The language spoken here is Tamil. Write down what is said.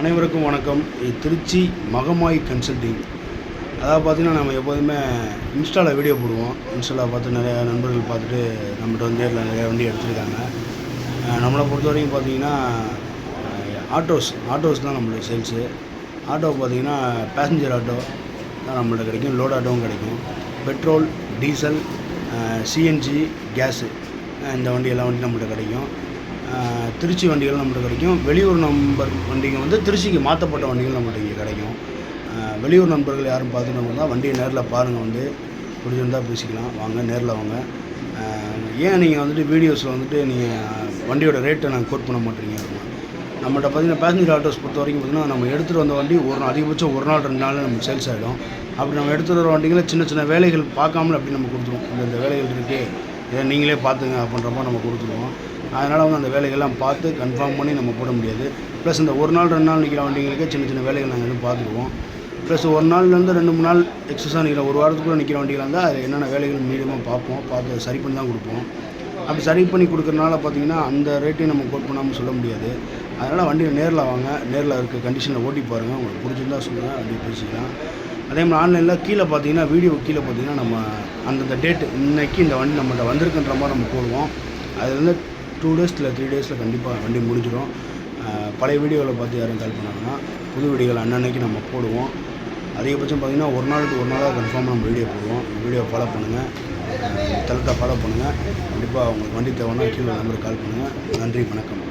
அனைவருக்கும் வணக்கம். இது திருச்சி மகமாய் கன்சல்டிங் அதாவது பார்த்தீங்கன்னா நம்ம எப்போதுமே இன்ஸ்டாவில் வீடியோ போடுவோம். இன்ஸ்டாவில் பார்த்து நிறையா நண்பர்கள் பார்த்துட்டு நம்மகிட்ட வந்து நேரில் நிறையா வண்டி எடுத்திருக்காங்க. நம்மளை பொறுத்த வரைக்கும் பார்த்தீங்கன்னா ஆட்டோஸ் ஆட்டோஸ் தான் நம்மளுடைய சேல்ஸு ஆட்டோ பார்த்தீங்கன்னா பேசஞ்சர் ஆட்டோ தான் நம்மள்ட்ட கிடைக்கும். லோட் ஆட்டோவும் கிடைக்கும். பெட்ரோல் டீசல் சிஎன்ஜி கேஸு இந்த வண்டி எல்லா வண்டியும் நம்மள்ட்ட கிடைக்கும். திருச்சி வண்டிகள் நம்மள்ட்ட கிடைக்கும். வெளியூர் நம்பர் வண்டிங்க வந்து திருச்சிக்கு மாற்றப்பட்ட வண்டிகள் நம்மளுக்கு இங்கே கிடைக்கும். வெளியூர் நண்பர்கள் யாரும் பார்த்துட்டு வண்டியை நேரில் பாருங்கள் வந்து. பிடிச்சிருந்தால் பேசிக்கலாம். வாங்க நேரில் வாங்க. ஏன் நீங்கள் வந்துட்டு வீடியோஸில் வந்துட்டு நீங்கள் வண்டியோட ரேட்டை நாங்கள் கோட் பண்ண மாட்டீங்க? நம்மகிட்ட பார்த்தீங்கன்னா பேசஞ்சர் ஆட்டோஸ் பொறுத்த வரைக்கும் பார்த்தீங்கன்னா நம்ம எடுத்துகிட்டு வந்த வண்டி ஒரு நாள் அதிகபட்சம் ஒரு நாள் ரெண்டு நாள் நம்ம சேல்ஸ் ஆகிடும் அப்படி நம்ம எடுத்துகிட்டு வர வண்டிகளை சின்ன சின்ன வேலைகள் பார்க்காமல அப்படி நம்ம கொடுத்துருவோம். இந்த வேலைகள் இருக்கே இதை நீங்களே பார்த்துங்க அப்படின்ற மாதிரி நம்ம கொடுத்துருவோம். அதனால் வந்து அந்த வேலைகள்லாம் பார்த்து கன்ஃபார்ம் பண்ணி நம்ம போட முடியாது. ப்ளஸ் இந்த ஒரு நாள் ரெண்டு நாள் நிற்கிற வண்டிகளுக்கே சின்ன சின்ன வேலைகள் நாங்கள் வந்து பார்த்துருவோம் ப்ளஸ் ஒரு நாள்லேருந்து ரெண்டு மூணு நாள் எக்ஸஸாக நிற்கிற ஒரு வாரத்துக்குள்ளே நிற்கிற வண்டிகளாக இருந்தால் அது என்னென்ன வேலைகள் மீடியமாக பார்ப்போம். பார்த்து அதை சரி பண்ணி தான் கொடுப்போம். அப்படி சரி பண்ணி கொடுக்குறனால பார்த்தீங்கன்னா அந்த ரேட்டையும் நம்ம கோட் பண்ணாமல் சொல்ல முடியாது. அதனால் வண்டியை நேரில் வாங்க நேரில் இருக்க கண்டிஷனில் ஓட்டி பாருங்கள் உங்களுக்கு பிடிச்சிருந்தா சொல்லுங்கள் அப்படி பேசிக்கலாம். அதே மாதிரி ஆன்லைனில் கீழே பார்த்தீங்கன்னா வீடியோ கீழே பார்த்தீங்கன்னா நம்ம அந்தந்த டேட்டு இன்றைக்கி இந்த வண்டி நம்மகிட்ட வந்திருக்குன்ற மாதிரி நம்ம போடுவோம். அது வந்து டூ டேஸ் இல்லை த்ரீ டேஸில் கண்டிப்பாக வண்டி முடிஞ்சிடும். பழைய வீடியோவில் பார்த்து யாரும் கால் பண்ணாங்கன்னா புது வீடியோவில் அன்னன்னைக்கு நம்ம போடுவோம். அதிகபட்சம் பார்த்தீங்கன்னா ஒரு நாளுக்கு ஒரு நாளாக கன்ஃபார்மாக நம்ம வீடியோ போடுவோம். வீடியோ ஃபாலோ பண்ணுங்கள் தளத்தை ஃபாலோ பண்ணுங்கள் கண்டிப்பாக உங்களுக்கு வண்டி தேவைன்னா கீழே நம்பருக்கு கால் பண்ணுங்கள் நன்றி வணக்கம்.